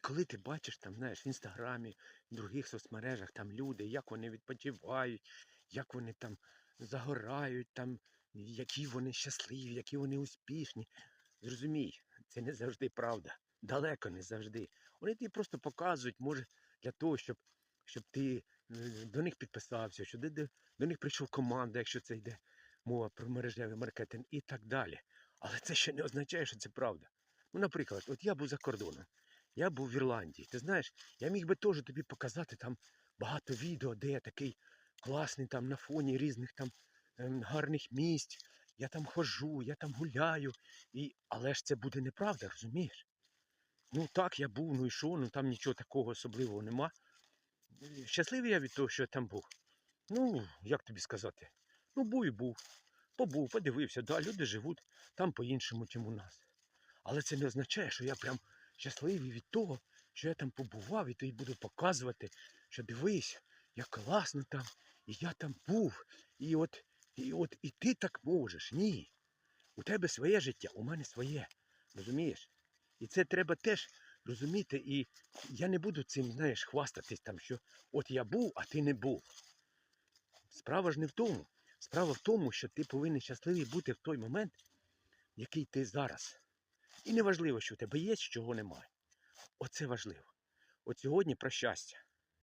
коли ти бачиш там, знаєш, в інстаграмі, в других соцмережах там люди, як вони відпочивають, як вони там загорають, там, які вони щасливі, які вони успішні. Зрозумій, це не завжди правда. Далеко не завжди. Вони тобі просто показують, може, для того, щоб, щоб ти е, до них підписався, щоб до, до них прийшов команда, якщо це йде мова про мережевий маркетинг і так далі. Але це ще не означає, що це правда. Ну, наприклад, от я був за кордоном, я був в Ірландії. Ти знаєш, я міг би теж тобі показати там багато відео, де я такий класний там на фоні різних там ем, гарних місць. Я там хожу, я там гуляю. І... Але ж це буде неправда, розумієш? Ну так, я був, ну і що, ну там нічого такого особливого нема. Щасливий я від того, що я там був. Ну, як тобі сказати? Ну, був і був. Побув, подивився, да, люди живуть там по-іншому, чим у нас. Але це не означає, що я прям щасливий від того, що я там побував і тобі буду показувати, що дивись, як класно там, і я там був. І от, і от і ти так можеш. Ні. У тебе своє життя, у мене своє. Розумієш? І це треба теж розуміти. І я не буду цим, знаєш, хвастатись там, що от я був, а ти не був. Справа ж не в тому. Справа в тому, що ти повинен щасливий бути в той момент, який ти зараз. І не важливо, що у тебе є, чого немає. Оце важливо. От сьогодні про щастя.